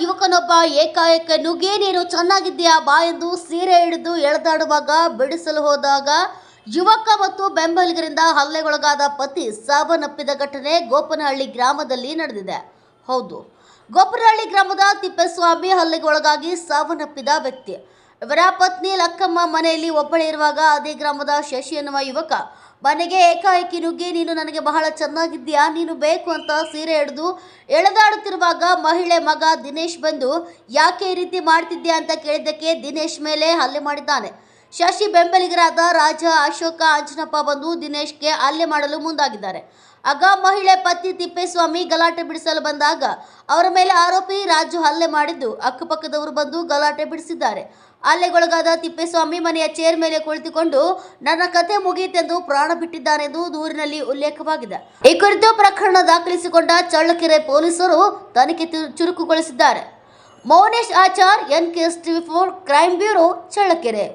ಯುವಕನೊಬ್ಬ ಏಕಾಏಕ ನುಗ್ಗಿ ನೀನು ಚೆನ್ನಾಗಿದ್ದೀಯಾ ಬಾ ಎಂದು ಸೀರೆ ಹಿಡಿದು ಎಳೆದಾಡುವಾಗ ಬಿಡಿಸಲು ಹೋದಾಗ ಯುವಕ ಮತ್ತು ಬೆಂಬಲಿಗರಿಂದ ಹಲ್ಲೆಗೊಳಗಾದ ಪತಿ ಸಾವನ್ನಪ್ಪಿದ ಘಟನೆ ಗೋಪನಹಳ್ಳಿ ಗ್ರಾಮದಲ್ಲಿ ನಡೆದಿದೆ. ಹೌದು, ಗೋಪನಹಳ್ಳಿ ಗ್ರಾಮದ ತಿಪ್ಪೇಸ್ವಾಮಿ ಹಲ್ಲೆಗೊಳಗಾಗಿ ಸಾವನ್ನಪ್ಪಿದ ವ್ಯಕ್ತಿ. ಇವರ ಪತ್ನಿ ಲಕ್ಕಮ್ಮ ಮನೆಯಲ್ಲಿ ಒಬ್ಬಳೇ ಇರುವಾಗ ಅದೇ ಗ್ರಾಮದ ಶಶಿ ಎನ್ನುವ ಯುವಕ, ಮನೆಗೆ ಏಕಾಏಕಿ ನುಗ್ಗಿ, ನೀನು ನನಗೆ ಬಹಳ ಚೆನ್ನಾಗಿದ್ದೀಯಾ, ನೀನು ಬೇಕು ಅಂತ ಸೀರೆ ಹಿಡಿದು ಎಳೆದಾಡುತ್ತಿರುವಾಗ ಮಹಿಳೆ ಮಗ ದಿನೇಶ್ ಬಂದು, ಯಾಕೆ ಈ ರೀತಿ ಮಾಡ್ತಿದ್ಯಾ ಅಂತ ಕೇಳಿದ್ದಕ್ಕೆ ದಿನೇಶ್ ಮೇಲೆ ಹಲ್ಲೆ ಮಾಡಿದ್ದಾನೆ. ಶಶಿ ಬೆಂಬಲಿಗರಾದ ರಾಜ ಅಶೋಕ ಅಂಜನಪ್ಪ ಬಂದು ದಿನೇಶ್ಗೆ ಹಲ್ಲೆ ಮಾಡಲು ಮುಂದಾಗಿದ್ದಾರೆ. ಆಗ ಮಹಿಳೆ ಪತಿ ತಿಪ್ಪೇಸ್ವಾಮಿ ಗಲಾಟೆ ಬಿಡಿಸಲು ಬಂದಾಗ ಅವರ ಮೇಲೆ ಆರೋಪಿ ರಾಜು ಹಲ್ಲೆ ಮಾಡಿದ್ದು ಅಕ್ಕಪಕ್ಕದವರು ಬಂದು ಗಲಾಟೆ ಬಿಡಿಸಿದ್ದಾರೆ. ಹಲ್ಲೆಗೊಳಗಾದ ತಿಪ್ಪೇಸ್ವಾಮಿ ಮನೆಯ ಚೇರ್ ಮೇಲೆ ಕುಳಿತುಕೊಂಡು, ನನ್ನ ಕತೆ ಮುಗಿಯಿತೆಂದು ಪ್ರಾಣ ಬಿಟ್ಟಿದ್ದಾನೆಂದು ದೂರಿನಲ್ಲಿ ಉಲ್ಲೇಖವಾಗಿದೆ. ಈ ಕುರಿತು ಪ್ರಕರಣ ದಾಖಲಿಸಿಕೊಂಡ ಚಳ್ಳಕೆರೆ ಪೊಲೀಸರು ತನಿಖೆ ಚುರುಕುಗೊಳಿಸಿದ್ದಾರೆ. Mounesh Achar N K for crime bureau, Challakere.